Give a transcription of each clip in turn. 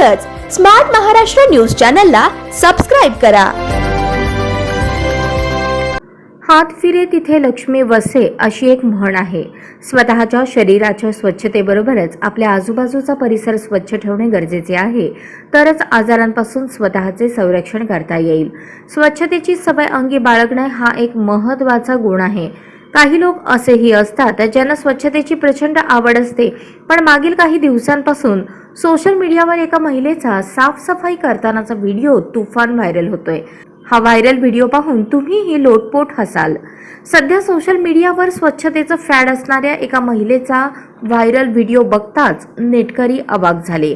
तसंच smart Maharashtra news चॅनलला subscribe करा. हात फिरे तिथे लक्ष्मी वसे अशी एक म्हण आहे. स्वतःच्या शरीराच्या स्वच्छतेबरोबरच आपल्या आजूबाजूचा परिसर स्वच्छ ठेवणे गरजेचे आहे. तरच आजारांपासून स्वतःचे संरक्षण करता येईल. स्वच्छतेची सवय अंगी बाळगणे हा एक महत्त्वाचा गुण आहे. काही लोक असेही असतात ज्यांना स्वच्छतेची प्रचंड आवड असते. पण मागील काही दिवसांपासून सोशल मीडियावर एका महिलेचा साफसफाई करतानाचा व्हिडिओ तुफान व्हायरल होतोय. हा व्हायरल व्हिडिओ पाहून तुम्हीही लोटपोट हसाल. सध्या सोशल मीडियावर स्वच्छतेचं फॅड असणाऱ्या एका महिलेचा व्हायरल व्हिडिओ बघताच नेटकरी अवाक झाले.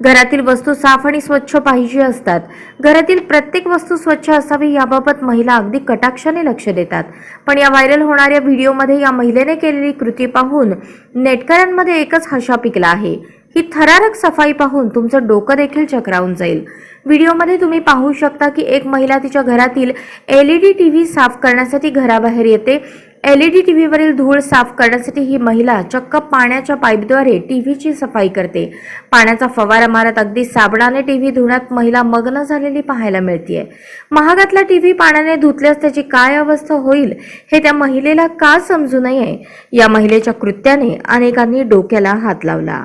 घरातील वस्तू साफ आणि स्वच्छ पाहिजे असतात. घरातील प्रत्येक वस्तू स्वच्छ असावी याबाबत महिला अगदी कटाक्षाने लक्ष देतात. पण या व्हायरल होणाऱ्या व्हिडिओमध्ये या महिलेने केलेली कृती पाहून नेटकऱ्यांमध्ये एकच हशा पिकला आहे. ही थरारक सफाई पाहून तुमचं डोकं देखील चक्रावून जाईल. व्हिडिओमध्ये तुम्ही पाहू शकता की एक महिला तिच्या घरातील L E D T V साफ करण्यासाठी घराबाहेर येते. एल ई डी टी व्हीवरील धूळ साफ करण्यासाठी ही महिला चक्क पाण्याच्या पाईपद्वारे टी व्हीची सफाई करते. पाण्याचा फवारा मारत अगदी साबणाने टी व्ही धुण्यात महिला मग्न झालेली पाहायला मिळते महागातला टी व्ही पाण्याने धुतल्यास त्याची काय अवस्था होईल हे त्या महिलेला का समजू नये? या महिलेच्या कृत्याने अनेकांनी डोक्याला हात लावला.